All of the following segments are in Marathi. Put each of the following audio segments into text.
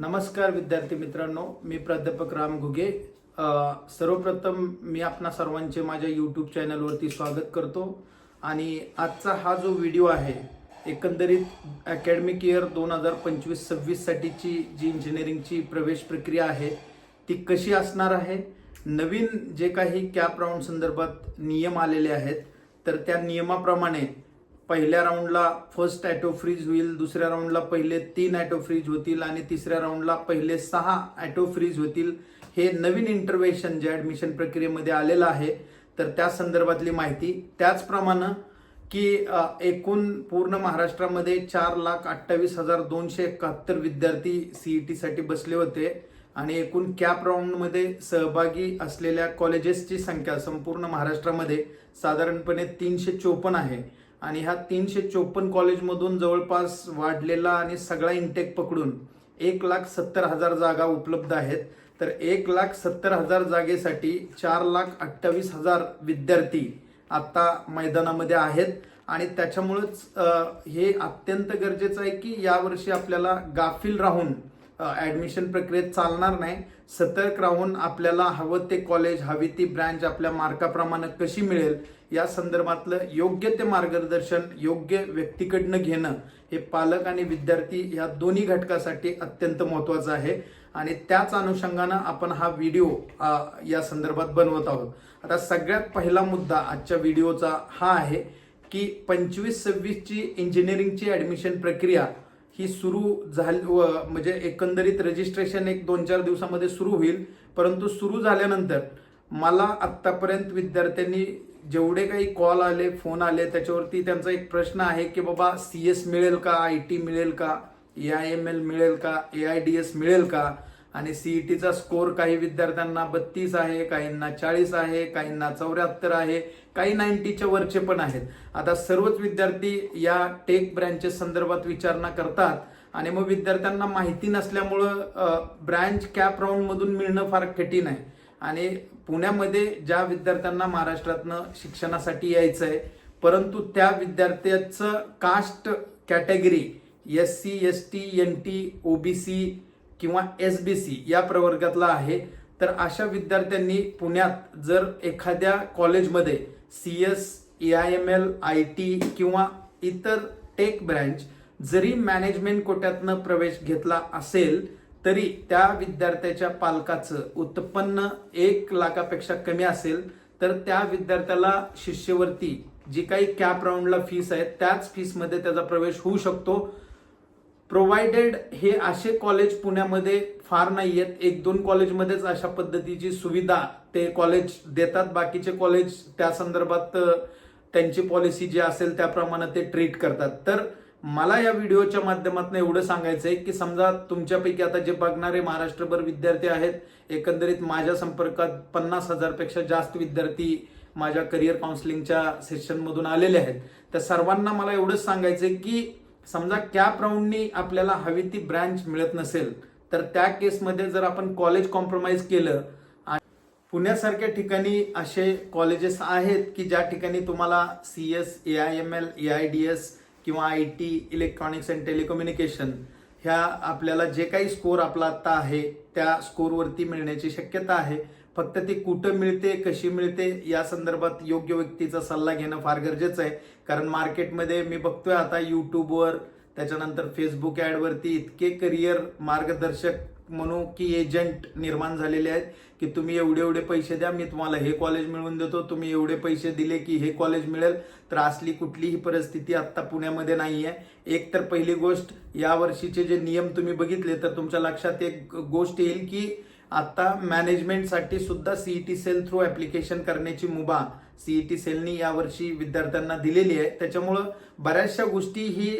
नमस्कार विद्यार्थी मित्रांनो मी प्राध्यापक राम घुगे. सर्वप्रथम मी आपणा सर्वांचे माझ्या यूट्यूब चॅनलवरती स्वागत करतो. आणि आजचा हा जो व्हिडिओ आहे एकंदरीत अकॅडमिक इयर दोन हजार पंचवीस सव्वीससाठीची जी इंजिनिअरिंगची प्रवेश प्रक्रिया आहे ती कशी असणार आहे? नवीन जे काही कॅप राऊंड संदर्भात नियम आलेले आहेत तर त्या नियमाप्रमाणे पहिल्या राऊंडला फर्स्ट ॲटो फ्रीज होईल दुसऱ्या राऊंडला पहिले तीन ॲटो फ्रीज होतील आणि तिसऱ्या राऊंडला पहिले सहा ॲटो फ्रीज होतील. हे नवीन इंटरव्हेशन जे ॲडमिशन प्रक्रियेमध्ये आलेलं आहे तर त्या संदर्भातली माहिती. त्याचप्रमाणे की एकूण पूर्ण महाराष्ट्रामध्ये चार लाख अठ्ठावीस हजार दोनशे एकाहत्तर विद्यार्थी ई टीसाठी बसले होते आणि एकूण कॅप राऊंडमध्ये सहभागी असलेल्या कॉलेजेसची संख्या संपूर्ण महाराष्ट्रामध्ये साधारणपणे तीनशे चोपन्न आहे. आणि ह्या तीनशे चोपन्न कॉलेजमधून जवळपास वाढलेला आणि सगळा इंटेक पकडून एक लाख सत्तर हजार जागा उपलब्ध आहेत. तर एक लाख सत्तर हजार जागेसाठी चार लाख अठ्ठावीस हजार विद्यार्थी आत्ता मैदानामध्ये आहेत. आणि त्याच्यामुळंच हे अत्यंत गरजेचं आहे की यावर्षी आपल्याला गाफील राहून ॲडमिशन प्रक्रियेत चालणार नाही. सतर्क राहून आपल्याला हवं ते कॉलेज हवी ती ब्रँच आपल्या मार्काप्रमाणे कशी मिळेल या संदर्भातलं योग्य ते मार्गदर्शन योग्य व्यक्तीकडनं घेणं हे पालक आणि विद्यार्थी या दोन्ही घटकासाठी अत्यंत महत्त्वाचं आहे. आणि त्याच अनुषंगानं आपण हा व्हिडिओ या संदर्भात बनवत आहोत. आता सगळ्यात पहिला मुद्दा आजच्या व्हिडिओचा हा आहे की पंचवीस सव्वीसची इंजिनिअरिंगची ॲडमिशन प्रक्रिया ही सुरू झाली व म्हणजे एकंदरीत रजिस्ट्रेशन एक दोन चार दिवसामध्ये सुरू होईल. परंतु सुरू झाल्यानंतर मला आत्तापर्यंत विद्यार्थ्यांनी जेवढे काही कॉल आले फोन आले त्याच्यावरती त्यांचा एक प्रश्न आहे की बाबा सी एस मिळेल का? आय टी मिळेल का? ए आय एम एल मिळेल का? ए आय डी एस मिळेल का? आणि सीईटीचा स्कोर काही विद्यार्थ्यांना बत्तीस आहे काहींना चाळीस आहे काहींना चौऱ्याहत्तर आहे काही नाईन्टीच्या वरचे पण आहेत. आता सर्वच विद्यार्थी या टेक ब्रँचेस संदर्भात विचारणा करतात आणि मग विद्यार्थ्यांना माहिती नसल्यामुळं ब्रँच कॅप राऊंडमधून मिळणं फार कठीण आहे. आणि पुण्यामध्ये ज्या विद्यार्थ्यांना महाराष्ट्रातनं शिक्षणासाठी यायचं आहे परंतु त्या विद्यार्थ्याचं caste category S C S T N T OBC किंवा एस बी सी या प्रवर्गातला आहे तर अशा विद्यार्थ्यांनी पुण्यात जर एखाद्या कॉलेजमध्ये C S A I M L I T किंवा इतर टेक ब्रँच जरी मॅनेजमेंट कोट्यातनं प्रवेश घेतला असेल तरी त्या विद्यार्थ्याच्या पालकाचं उत्पन्न एक लाखापेक्षा कमी असेल तर त्या विद्यार्थ्याला शिष्यवृत्ती जी काही कॅप राऊंडला फीस आहे त्याच फीसमध्ये त्याचा प्रवेश होऊ शकतो. प्रोव्हाइडेड हे असे कॉलेज पुण्यामध्ये फार नाही आहेत एक दोन कॉलेजमध्येच अशा पद्धतीची सुविधा ते कॉलेज देतात. बाकीचे कॉलेज त्या संदर्भात त्यांची पॉलिसी जी असेल त्याप्रमाणे ते ट्रीट करतात. तर मला या व्हिडिओच्या माध्यमातून एवढं सांगायचं आहे की समजा तुमच्यापैकी आता जे बघणारे महाराष्ट्रभर विद्यार्थी आहेत एकंदरीत माझ्या संपर्कात पन्नास हजारपेक्षा जास्त विद्यार्थी माझ्या करिअर काउन्सिलिंगच्या सेशनमधून आलेले आहेत. तर सर्वांना मला एवढंच सांगायचं आहे की समजा कॅप राऊंडनी आपल्याला हवी ती ब्रँच मिळत नसेल तर त्या केसमध्ये जर आपण कॉलेज कॉम्प्रोमाइज केलं आणि पुण्यासारख्या ठिकाणी असे कॉलेजेस आहेत की ज्या ठिकाणी तुम्हाला C S A I M L A I D S किंवा I T electronics and telecommunication ह्या आपल्याला जे काही स्कोर आपला आत्ता आहे त्या स्कोरवरती मिळण्याची शक्यता आहे. फक्त ती कुठं मिळते कशी मिळते या संदर्भात योग्य व्यक्तीचा सल्ला घेणं फार गरजेचं आहे. कारण मार्केटमध्ये मी बघतोय आता यूट्यूबवर त्याच्यानंतर फेसबुक ॲडवरती इतके करिअर मार्गदर्शक म्हणू की एजंट निर्माण झालेले आहेत की तुम्ही एवढे एवढे पैसे द्या मी तुम्हाला हे कॉलेज मिळवून देतो तुम्ही एवढे पैसे दिले की हे कॉलेज मिळेल. तर असली कुठलीही परिस्थिती आत्ता पुण्यामध्ये नाही आहे एक तर पहिली गोष्ट या वर्षीचे जे नियम तुम्ही बघितले तर तुमच्या लक्षात एक गोष्ट येईल की आत्ता मॅनेजमेंटसाठी सुद्धा सीईटी सेल थ्रू ॲप्लिकेशन करण्याची मुभा सीईटी सेलनी यावर्षी विद्यार्थ्यांना दिलेली आहे. त्याच्यामुळं बऱ्याचशा गोष्टी ही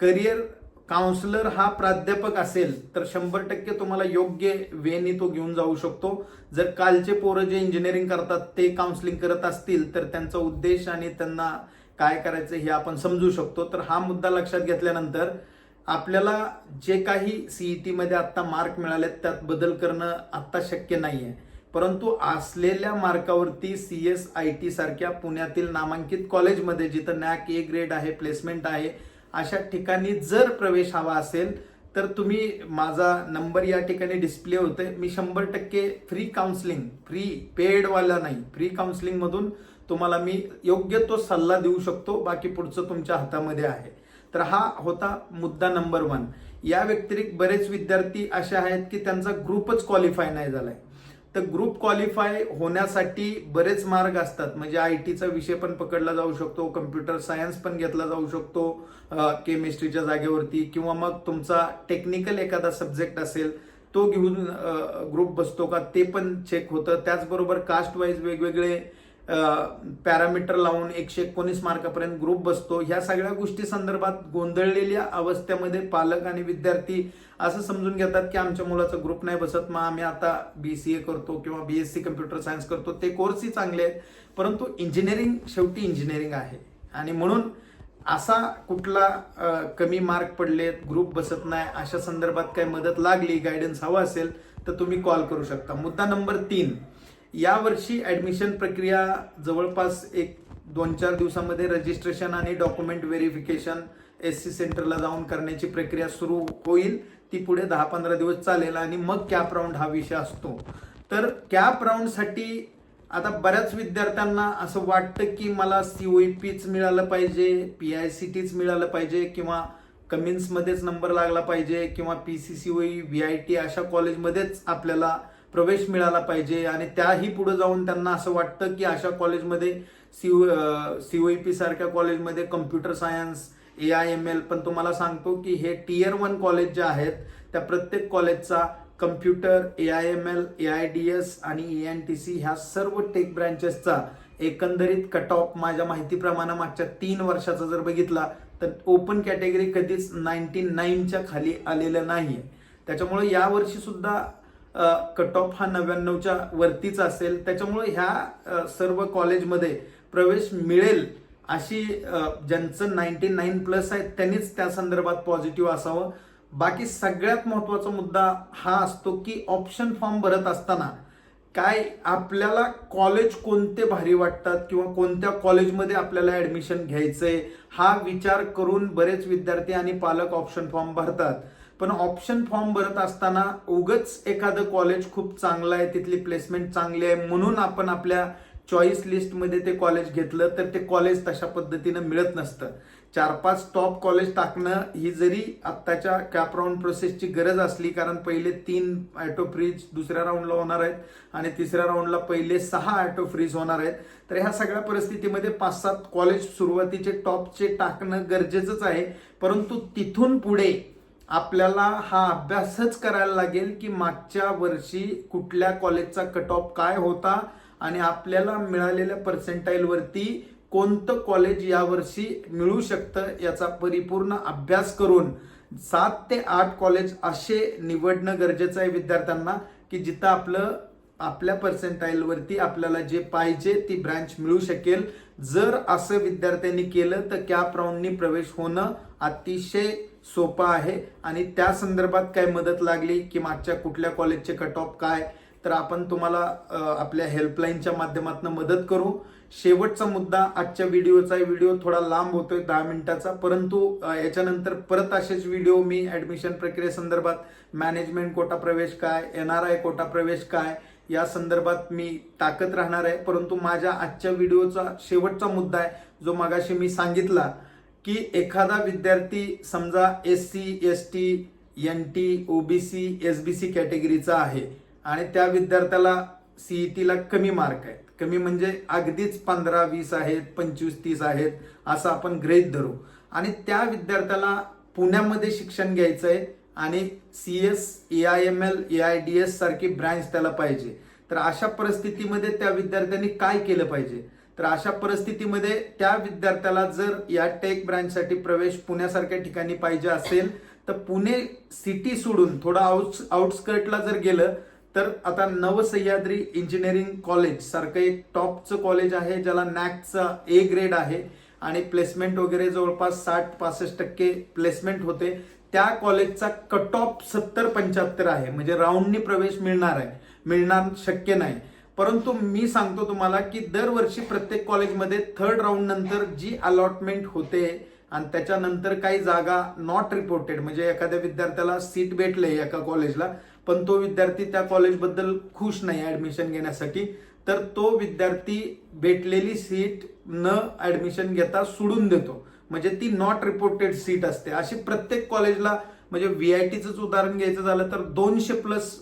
करिअर काउन्सिलर हा प्राध्यापक असेल तर शंभर टक्के तुम्हाला योग्य वेनी तो घेऊन जाऊ शकतो. जर कालचे पोरं जे इंजिनिअरिंग करतात ते काउन्सिलिंग करत असतील तर त्यांचा उद्देश आणि त्यांना काय करायचं हे आपण समजू शकतो. तर हा मुद्दा लक्षात घेतल्यानंतर आपल्याला जे काही सीईटी मध्ये आत्ता मार्क मिळालेत त्यात बदल करणं आत्ता शक्य नाही आहे परंतु असलेल्या मार्कावरती सी एस आय टी सारख्या पुण्यातील नामांकित कॉलेजमध्ये जिथं नॅक ए ग्रेड आहे प्लेसमेंट आहे अशा ठिकाणी जर प्रवेश हवा असेल तर तुम्ही माझा नंबर या ठिकाणी डिस्प्ले होतोय. मी शंभर टक्के फ्री काउन्सिलिंग फ्री पेडवाला नाही. फ्री काउन्सलिंगमधून तुम्हाला मी योग्य तो सल्ला देऊ शकतो. बाकी पुढचं तुमच्या हातामध्ये आहे. तर हा होता मुद्दा नंबर वन या व्यतिरिक्त बरेच विद्यार्थी असे आहेत की त्यांचा ग्रुपच क्वालिफाय नाही झालाय. तर ग्रुप क्वालिफाय होण्यासाठी बरेच मार्ग असतात. म्हणजे आय टीचा विषय पण पकडला जाऊ शकतो कम्प्युटर सायन्स पण घेतला जाऊ शकतो केमिस्ट्रीच्या जागेवरती. किंवा मग तुमचा टेक्निकल एखादा सब्जेक्ट असेल तो घेऊन ग्रुप बसतो का? ते पण चेक होतं. त्याचबरोबर कास्ट वाईज वेगवेगळे पॅरामीटर लावून एकशे एकोणीस मार्कापर्यंत ग्रुप बसतो. ह्या सगळ्या गोष्टी संदर्भात गोंधळलेल्या अवस्थेमध्ये पालक आणि विद्यार्थी असं समजून घेतात की आमच्या मुलाचा ग्रुप नाही बसत. मग आम्ही आता बी सी ए करतो किंवा B S C computer science करतो. ते कोर्सही चांगले आहेत. परंतु इंजिनिअरिंग शेवटी इंजिनिअरिंग आहे. आणि म्हणून असा कुठला कमी मार्क पडलेत ग्रुप बसत नाही अशा संदर्भात काही मदत लागली गायडन्स हवा असेल तर तुम्ही कॉल करू शकता. मुद्दा नंबर तीन. यावर्षी ॲडमिशन प्रक्रिया जवळपास एक दोन चार दिवसामध्ये रजिस्ट्रेशन आणि डॉक्युमेंट व्हेरिफिकेशन एस सी सेंटरला जाऊन करण्याची प्रक्रिया सुरू होईल. ती पुढे दहा पंधरा दिवस चालेल आणि मग कॅप राऊंड हा विषय असतो. तर कॅप राऊंडसाठी आता बऱ्याच विद्यार्थ्यांना असं वाटतं की मला सीओईपीच मिळालं पाहिजे पी आय सी टीच मिळालं पाहिजे किंवा कमिन्समध्येच नंबर लागला पाहिजे किंवा P C C OE V I T अशा कॉलेजमध्येच आपल्याला प्रवेश मिळाला पाहिजे आणि त्याही पुढे जाऊन त्यांना असं वाटतं की अशा कॉलेजमध्ये सीओ पी सारख्या कॉलेजमध्ये computer science A I M L पण तुम्हाला सांगतो की हे टीयर वन कॉलेज जे आहेत त्या प्रत्येक कॉलेजचा computer A I M L A I D S आणि ए एन टी सी ह्या सर्व टेक ब्रँचेसचा एकंदरीत कट ऑफ माझ्या माहितीप्रमाणे मागच्या तीन वर्षाचा जर बघितला तर ओपन कॅटेगरी कधीच नाईन्टी नाईनच्या खाली आलेलं नाही. त्याच्यामुळे यावर्षी सुद्धा कट ऑफ हा नव्याण्णवच्या वरतीच असेल. त्याच्यामुळे ह्या सर्व कॉलेजमध्ये प्रवेश मिळेल अशी ज्यांचं नाईन्टी नाईन प्लस आहे त्यांनीच त्या संदर्भात पॉझिटिव्ह असावं. बाकी सगळ्यात महत्त्वाचा मुद्दा हा असतो की ऑप्शन फॉर्म भरत असताना काय आपल्याला कॉलेज कोणते भारी वाटतात किंवा कोणत्या कॉलेजमध्ये आपल्याला ॲडमिशन घ्यायचं आहे हा विचार करून बरेच विद्यार्थी आणि पालक ऑप्शन फॉर्म भरतात. पण ऑप्शन फॉर्म भरत असताना उगच एखादं कॉलेज खूप चांगलं आहे तिथली प्लेसमेंट चांगली आहे म्हणून आपण आपल्या चॉईस लिस्टमध्ये ते कॉलेज घेतलं तर ते कॉलेज तशा पद्धतीनं मिळत नसतं. चार पाच टॉप कॉलेज टाकणं ही जरी आत्ताच्या कॅप राऊंड प्रोसेसची गरज असली कारण पहिले तीन ॲटो फ्रीज दुसऱ्या राऊंडला होणार आहेत आणि तिसऱ्या राऊंडला पहिले सहा ॲटो फ्रीज होणार आहेत. तर ह्या सगळ्या परिस्थितीमध्ये पाच सात कॉलेज सुरुवातीचे टॉपचे टाकणं गरजेचंच आहे. परंतु तिथून पुढे आपल्याला हा अभ्यासच करायला लागेल की मागच्या वर्षी कुठल्या कॉलेजचा कट ऑफ काय होता आणि आपल्याला मिळालेल्या पर्सेंटाईलवरती कोणतं कॉलेज यावर्षी मिळू शकतं याचा परिपूर्ण अभ्यास करून सात ते आठ कॉलेज असे निवडणं गरजेचं आहे विद्यार्थ्यांना की जिथं आपलं आपल्या पर्सेंटाईलवरती आपल्याला जे पाहिजे ती ब्रँच मिळू शकेल. जर असं विद्यार्थ्यांनी केलं तर कॅप राऊंडनी प्रवेश होणं अतिशय सोपं आहे. आणि त्या संदर्भात काय मदत लागली की मागच्या कुठल्या कॉलेजचे कट ऑफ काय तर आपण तुम्हाला आपल्या हेल्पलाईनच्या माध्यमातून मदत करू. शेवटचा मुद्दा आजच्या व्हिडिओचा व्हिडिओ थोडा लांब होतोय दहा मिनिटाचा. परंतु याच्यानंतर परत असेच व्हिडिओ मी ऍडमिशन प्रक्रियेसंदर्भात मॅनेजमेंट कोटा प्रवेश काय एन आर आय कोटा प्रवेश काय या संदर्भात मी टाकत राहणार आहे. परंतु माझ्या आजच्या व्हिडिओचा शेवटचा मुद्दा आहे जो मगाशी मी सांगितला की एखादा विद्यार्थी समजा S C S T N T OBC S B C कॅटेगरीचा आहे आणि त्या विद्यार्थ्याला सीईटीला कमी मार्क आहेत. कमी म्हणजे अगदीच पंधरा वीस आहेत पंचवीस तीस आहेत असं आपण ग्रहित धरू. आणि त्या विद्यार्थ्याला पुण्यामध्ये शिक्षण घ्यायचं आहे आणि C S A I M L A I D S सारखी ब्रँच त्याला पाहिजे. तर अशा परिस्थितीमध्ये त्या विद्यार्थ्यांनी काय केलं पाहिजे? तर अशा परिस्थितीमध्ये त्या विद्यार्थ्याला जर या टेक ब्रँचसाठी प्रवेश पुण्यासारख्या ठिकाणी पाहिजे असेल तर पुणे सिटी सोडून थोडं आउट आउटस्कर्टला जर गेलं तर आता नवसह्याद्री इंजिनिअरिंग कॉलेज सारखं एक टॉपचं कॉलेज आहे ज्याला नॅकचा ए ग्रेड आहे आणि प्लेसमेंट वगैरे जवळपास साठ पासष्ट टक्के प्लेसमेंट होते. त्या कॉलेजचा कट ऑफ सत्तर पंच्याहत्तर आहे. म्हणजे राऊंडनी प्रवेश मिळणार आहे. मिळणार शक्य नाही. परंतु मी सांगतो तुम्हाला की दरवर्षी प्रत्येक कॉलेजमध्ये थर्ड राऊंड नंतर जी अलॉटमेंट होते आणि त्याच्यानंतर काही जागा नॉट रिपोर्टेड म्हणजे एखाद्या विद्यार्थ्याला सीट भेटले एका कॉलेजला पण तो विद्यार्थी त्या कॉलेजबद्दल खुश नाही ऍडमिशन घेण्यासाठी तर तो विद्यार्थी भेटलेली सीट न ऍडमिशन घेता सोडून देतो. म्हणजे ती नॉट रिपोर्टेड सीट असते. अशी प्रत्येक कॉलेजला म्हणजे व्ही आय व्हीआयटीच उदाहरण घ्यायचं झालं तर दोनशे प्लस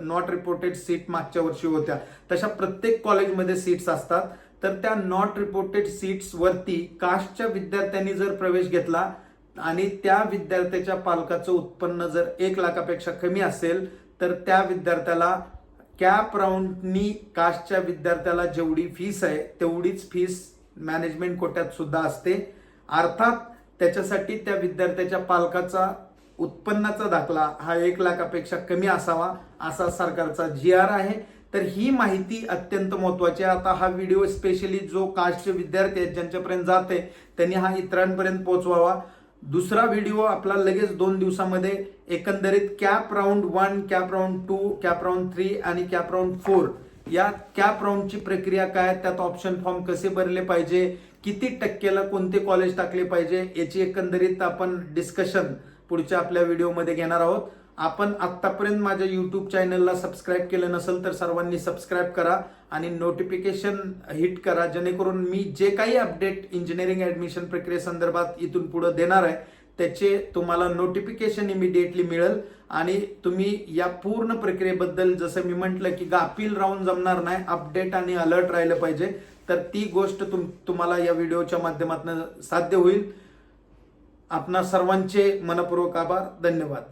नॉट रिपोर्टेड सीट मागच्या वर्षी होत्या. तशा प्रत्येक कॉलेजमध्ये सीट्स असतात. तर त्या नॉट रिपोर्टेड सीट्स वरती कास्टच्या विद्यार्थ्यांनी जर प्रवेश घेतला आणि त्या विद्यार्थ्याच्या पालकाचं उत्पन्न जर एक लाखापेक्षा कमी असेल तर त्या विद्यार्थ्याला कॅप राऊंडनी कास्टच्या विद्यार्थ्याला जेवढी फीस आहे तेवढीच फीस मॅनेजमेंट कोट्यात सुद्धा असते. अर्थात त्याच्यासाठी त्या विद्यार्थ्याच्या पालकाचा उत्पन्नाचा दाखला हा एक लाखापेक्षा कमी असावा असा सरकारचा जी आर आहे. तर ही माहिती अत्यंत महत्वाची आहे. आता हा व्हिडिओ स्पेशली जो कास्टचे विद्यार्थी आहेत ज्यांच्यापर्यंत जाते त्यांनी हा इतरांपर्यंत पोहोचवावा. दुसरा व्हिडिओ आपला लगेच दोन दिवसामध्ये एकंदरीत cap round one cap round two cap round three आणि कॅप राऊंड फोर या कॅप राऊंडची प्रक्रिया काय त्यात ऑप्शन फॉर्म कसे भरले पाहिजे? किती टक्केला कोणते कॉलेज टाकले पाहिजे? याची एकंदरीत आपण डिस्कशन पुढच्या आपल्या व्हिडिओमध्ये घेणार आहोत. आपण आत्तापर्यंत माझ्या यूट्यूब चॅनलला सबस्क्राईब केलं नसेल तर सर्वांनी सबस्क्राईब करा आणि नोटिफिकेशन हिट करा. जेणेकरून मी जे काही अपडेट इंजिनिअरिंग ॲडमिशन प्रक्रियेसंदर्भात इथून पुढे देणार आहे त्याचे तुम्हाला नोटिफिकेशन इमिडिएटली मिळेल. आणि तुम्ही या पूर्ण प्रक्रियेबद्दल जसं मी म्हटलं की अपील राहून जमणार नाही अपडेट आणि अलर्ट राहिलं पाहिजे तर ती गोष्ट तुम तुम्हाला या व्हिडिओच्या माध्यमातून साध्य होईल. आपणा सर्वांचे मनपूर्वक आभार. धन्यवाद.